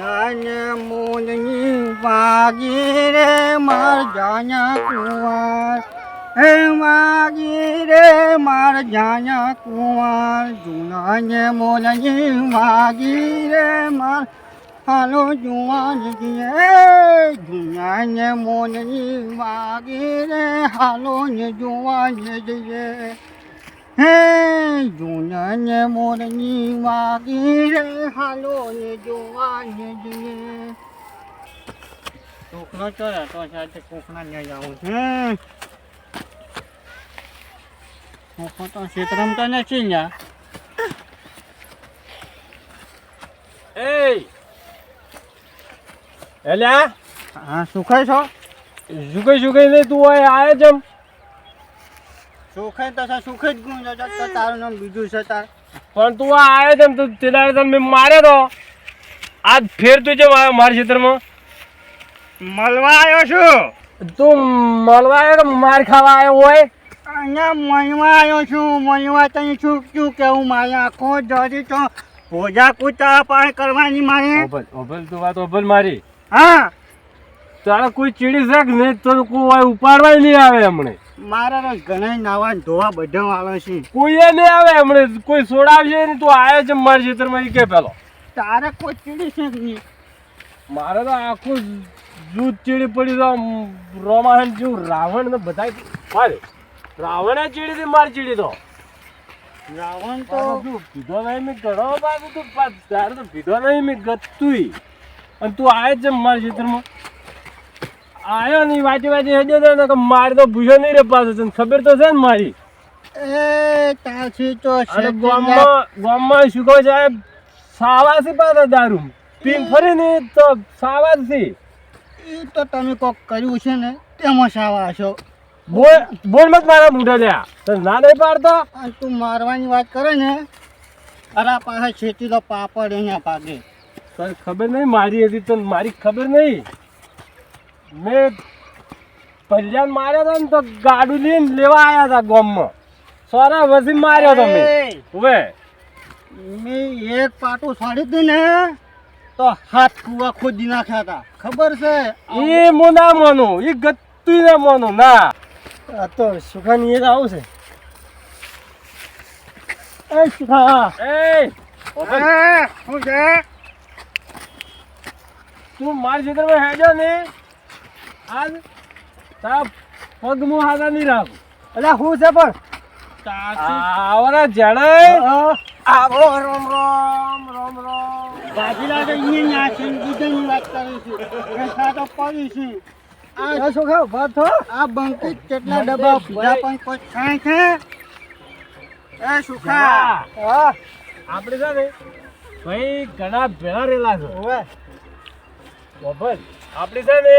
નાને મોરની વાગી રે માર જાયા કુંવર હે વાગી રે, માર જાયા કુંવર, જુનાને મોરની વાગી રે માર હાલો જુવાન જીએ જુનાને મોરની વાગી રે, હાલો ને જુવાન જીએ હે જૂનને મોરની વાગી રે હાલો ને જોવાને જઈએ. છોકરો તો આજે કોકના ને જાવું છે. કોકો તો ક્ષેત્રમાં તો નથી ન્યા. એ એલા? હા સુખાય છો? જુગાઈ જુગાઈ ને તું આય આયો જમ? સુખાય તો છે જ ગુણ છે તારું નામ બીજું છે તાર. પણ તું આ આયો જમ તું તે દાડે તને મેં માર્યો તો. આજ ફેર તું જેમ આવ્યો મારા ક્ષેત્રમાં? મળવા આવ્યો છું. તું મળવા આવ્યો કે માર ખાવા આવ્યો હોય? અહીંયા મનવા આવ્યો છું મનવા તને શું શું કેવું મારે આખો જરી તો ભોજા કૂતા પાય કરવાની મારે. ઓભલ ઓભલ તું વાત ઓભલ મારી. હા. તારા કોઈ ચીડી શક નહીં? તો કોઈ ઉપાડવા નહીં આવે હમણે મારા ઘણા નાવા ધોવા બધા વાળો છે. કોઈએ નહીં આવે હમણે કોઈ છોડાવશે ને તું આવ્યો છે મારા ક્ષેત્રમાં ઈ કે પેલો. તારે કોઈ ચીડી છે નહીં? મારે તો આખું જૂથ ચીડી પડી તો રોમાહન જેવું રાવણ ને બધા મારે રાવણે ચીડી હતી મારી ચીડી તો. રાવણ તો પીધો નહીં મેં ઘણો બાજુ તું તારે તો પીધો નહીં મેં ગતુંય અને તું આવે છે મારા ક્ષેત્રમાં આવ્યો નહીં વાંચી વાંચી હેડ્યો તો ને કે મારે તો ભૂસો નહીં રે પાછો તને ખબર તો છે ને મારી. એ તાછી તો છે ગામમાં ગામમાં શું કહે સાહેબ સાવાસી પાસે દારૂ. પીન ફરી ને તો સાવાસી. એ તો તમે કોક કર્યું છે ને તેમાં સાવા છો. બોલ બોલ મત મારા મોઢે લ્યા તને ના નહીં પાડતો? તું મારવાની વાત કરે ને અરે પાસે છેતીલો પાપડ અહીંયા પાકે તને ખબર નહીં મારી હતી તને મારી ખબર નહીં? મેં પહેલાં માર્યો હતો ને તો ગાડું લઈને લેવા આવ્યા હતા ગામમાં. સોરા વસી માર્યો તો મેં. એ, હવે મેં એક પાટું છોડી દીધું ને તો હાથ કુવા ખોદી નાખ્યા હતા ખબર છે? એ મો ના માનું. એ ગતું ના માનું. ના. આ તો સુખાની એક આવું છે. એ સુખા. એ! શું છે? તું મારી ક્ષેત્રમાં હેજો ને? આજ તા પગ મું હાથા નહીં રાખું અલ્યા શું છે પણ? આવરા જડે. હા. આવો રોમ રોમ રોમ રોમ. ભાજી લાગે ના નાખીને બીજાની વાત કરે છે. કે સાતો પડી છે. આ સુખા વાત હો આ બંકી કેટલા ડબ્બા ભૂલા પણ કોઈ ખાય છે? એ સુખા હા. આપણે છે ને ભાઈ ઘણા ભેળા રેલા છે. ઓવે. બબર આપણે છે ને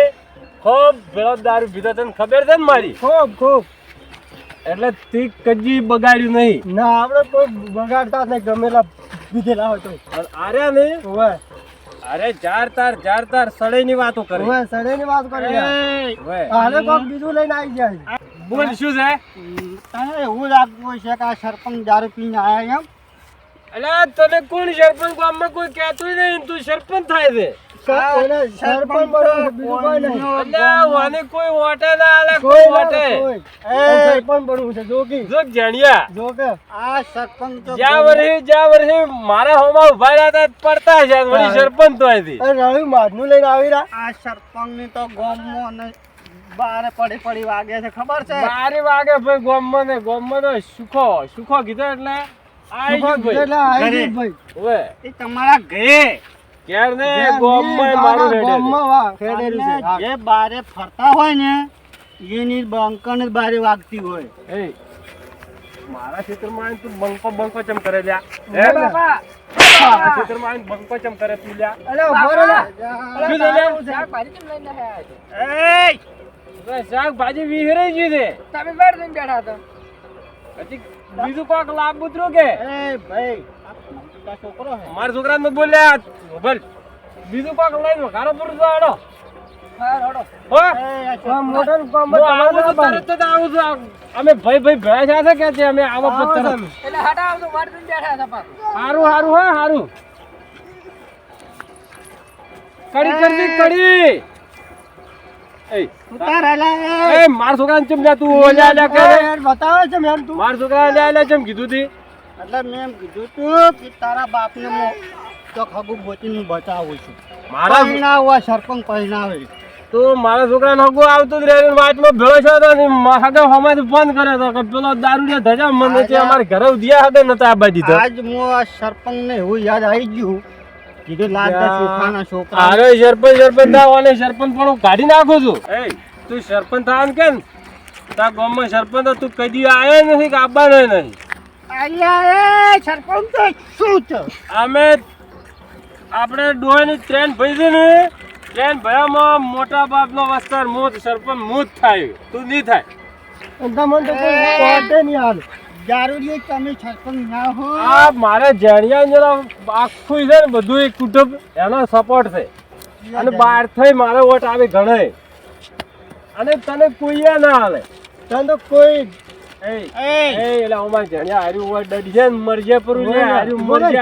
ખૂબ પેલો દારૂ પીધો તને ખબર છે ને મારી? ખૂબ ખૂબ. એટલે તે કજી બગાડ્યું નહીં. ના આપણે કોઈ બગાડતા નહીં ગમેલા બીજેલા હોય તો. આર્યા ને હોય અરે ચાર તાર ચાર તાર સડે ની વાતો કરે. ઓવે સડેની વાત કરે હાલે કોક બીજું લઈને આવી જાય. બોલ શું છે? તને એવું લાગતું હોય છે કે આ સરપંચ દારૂ પીને આવ્યા એમ? અલ્યા તને કોણ સરપંચ ગામમાં કોઈ કહેતું નહીં તું સરપંચ થાય છે. સરપંચ બનવાનું છે, બીજું કોઈ નહીં. અલ્યા વાને કોઈ વોટે ના આલે કોઈ કોઈ ના, વોટે. કોઈ. એ સરપંચ બનવું છે જોગી. જો જાણ્યા. જો કે આ સરપંચ તો જ્યાં વર્ષે જ્યાં વર્ષે મારા હોમાં ઊભા રહ્યા હતા પડતા છે સરપંચ તો માધનું લઈને આવી રહ્યા. આ સરપંચની તો ગોમો બારે પડી પડી વાગે છે ખબર છે? બારી વાગે ભાઈ ગોમમાં ને ગોમમાં તો સુખો સુખો કીધો એટલે. તમારા ઘરે? ક્યાર ને ગોમમાં મારું દાદા રેડે ગોમમાં વા- ફેરેલું છે. જે બારે ફરતા હોય ને એની બંકણ બારે વાગતી હોય. એ મારા ક્ષેત્રમાં તું બંકો બંકો ચમ કરે લ્યા. હે હે બાપા? ક્ષેત્રમાં બંકો ચમ કરે તું લ્યા. અરે શાકભાજી તમે બેઠ બેઠા હજી બીજું કોક લાભ બુતરું કે? એ ભાઈ છોકરો હે. મારા છોકરાને તો બોલ્યા ભલ બીજું કોક લઈને ઘરો પૂરું તો આડો છોકરો અમે ભાઈ ભાઈ ભેળા છે કે છે અમે આવો આવો પથ્થર એટલે હટા આવતો વાર બેઠા હતા પાછું. હારું હારું હો હારું. કડી કરવી કડી. ઉતાર અલા એ. માર છોકરાને ચમ જા તું ઓલ્યા લ્યા કરે બતાવે છે મેમ તું. માર છોકરાને લ્યા લ્યા ચમ કીધું તી? એટલે મેં એમ કીધું તું કે તારા બાપને મો તો ખગું બોચીને બતાવું છું. મારા પરિણાવ હોય સરપંચ પરિણાવે તો મારા છોકરાને હગો આવતું જ રહે વાતમાં ભેળો છો તો હગા બંધ ફોન કરે તો કે પેલો દારૂ ને ધજા મને છે અમારે ઘરે દિયા હગે નતા આ બાજી તો. આજ હું આ સરપંચને એવું યાદ આવી ગયું કીધું લાજ સુખાના છોકરા. અરે સરપંચ સરપંચ થાવ અને સરપંચ પણ હું કાઢી નાખું છું. એ તું સરપંચ થવાનું કે ને ગામમાં સરપંચ તો તું કદી આવ્યો નથી કે આવવાનો નથી. અલ્યા એ સરપંચ તો શું છે? અમે આપણે ડોહાની ટ્રેન ભરી છે ને ટ્રેન ભયામાં મોટા બાપનો વસ્તાર મોત સરપંચ મોત થાય. તું નહીં થાય. તમને તો કોઈ નહીં હાલ. જરૂરી તમે સરપંચ ના હો. આ મારે જણિયા જરા આખું છે ને બધું એક કુટુંબ એનો સપોર્ટ છે. અને બહાર થઈ મારો વોટ આવે ઘણે. અને તને કોઈએ ના હાલે. તને તો કોઈ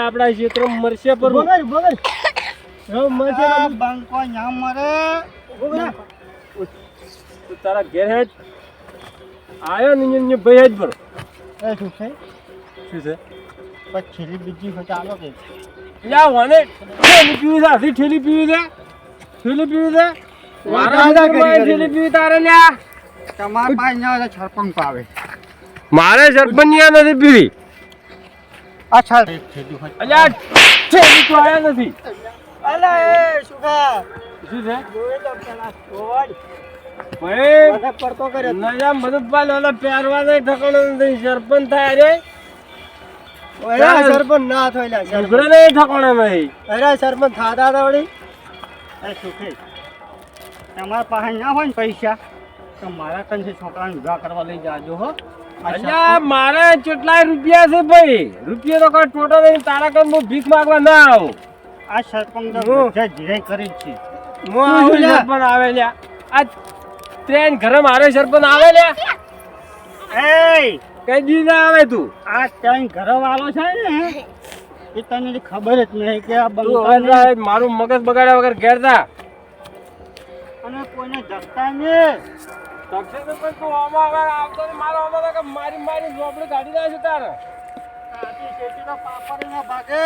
આપણા ક્ષેત્રમાં મરશે તારા ઘેર આવ્યો આયો ને ભાઈ જ પર એ શું છે? શું છે? છેલ્લી બીજી હોય ચાલો કે. પીવી પીવી પીવી પીવી તારે લ્યા? તમારા પાસે ના હોય સરપંચ આવે. મારે સરપંચિયા નથી પીવી. આ છાલ. અલ્યા ઠેલી તો આયા નથી. અલા એ સુગા શું છે? જોઈ લો પેલા છોડ. ભાઈ પડતો કર્યો. નજા ઓલા પહેરવા નહીં ઠકાણો નથી સરપંચ થાય રે. સરપંચ ના થોયલા નહીં ઠકાણો નહીં અરે સરપંચ થાતા હતા વળી. એ સુખી તમારા પાસે ના હોય ને પૈસા તો મારા કંસે છોકરાને વિવાહ કરવા લઈ જાજો હો. આ અલ્યા મારે કેટલાય રૂપિયા છે ભાઈ? રૂપિયા તો કોઈ ટોટો નહીં તારા કમ હું ભીખ માંગવા ના આવું. આ સરપંચ તો જે જીરાઈ કરી છે. હું આવું સરપંચ આવે લ્યા આ ટ્રેન ઘરે મારે સરપંચ આવે લે. એ કઈ દી ના આવે તું. આ ત્યાં ઘરવાળો છે ને એ તને ખબર જ નહીં કે આ જા, મારું મગજ બગાડ્યા વગર ઘેર જા. અને કોઈને જગતા નહીં. તક્ષે તો પણ તું આમાં હવે આવતો ને મારો આમાં કે મારી મારી ઝોપડી કાઢી નાખશે તારે. આથી શેઠીનો પાપડ ના ભાગે.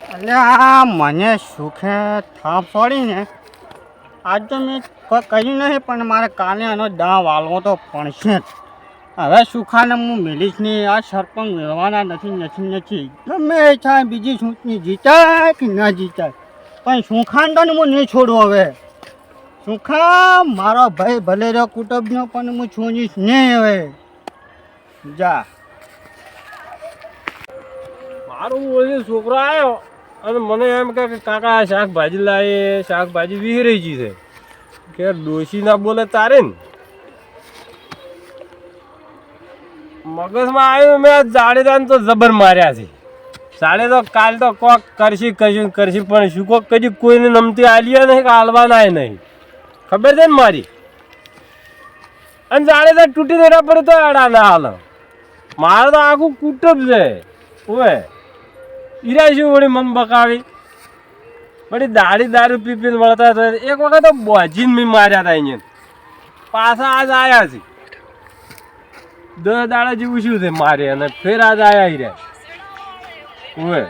અલ્યા મને સુખે થાપ પડી ને. આજ તો મેં કર્યું નહીં, પણ મારે કાને આનો દા વાળવો તો પડશે જ. હવે સુખાને હું મિલીશ નહીં આ સરપંચ મેળવાના નથી નથી નથી. ગમે થાય બીજી સૂંચની જીતાય કે ન જીતાય. પણ સુખાન તો હું નહીં છોડું હવે. સુખા, મારો ભાઈ ભલે રહ્યો કુટુંબનો, પણ હું છોડીશ નહીં હવે. જા. મારું છોકરો આવ્યો અને મને એમ કે કાકા શાકભાજી લાવી શાકભાજી વિહરી ગઈ છે. કે ડોશી ના બોલે તારે ને. મગજમાં આવ્યું, મેં જાડેદાન તો જબર માર્યા છે. સાડે તો કાલ તો કોક કરશી કશું કરશી, પણ શું કોક કદી કોઈને નમતી આલીએ નહીં કે આલવાના નહીં. ખબર છે ને મારી? અને જાડેદાર તૂટી દેવા પડે તો અડા ના હાલ. મારે તો આખું કુટુંબ છે. ઓવે ઈરા શું વળી મન બકાવી વળી દાડી દારૂ પી પીને વળતા હતા. એક વખત તો બોજીને મેં માર્યા હતા અહીંયા. પાછા આજ આવ્યા છે. દસ દાડા જેવું શું છે મારે? અને ફેર આજ આયા હિરા ઓવે.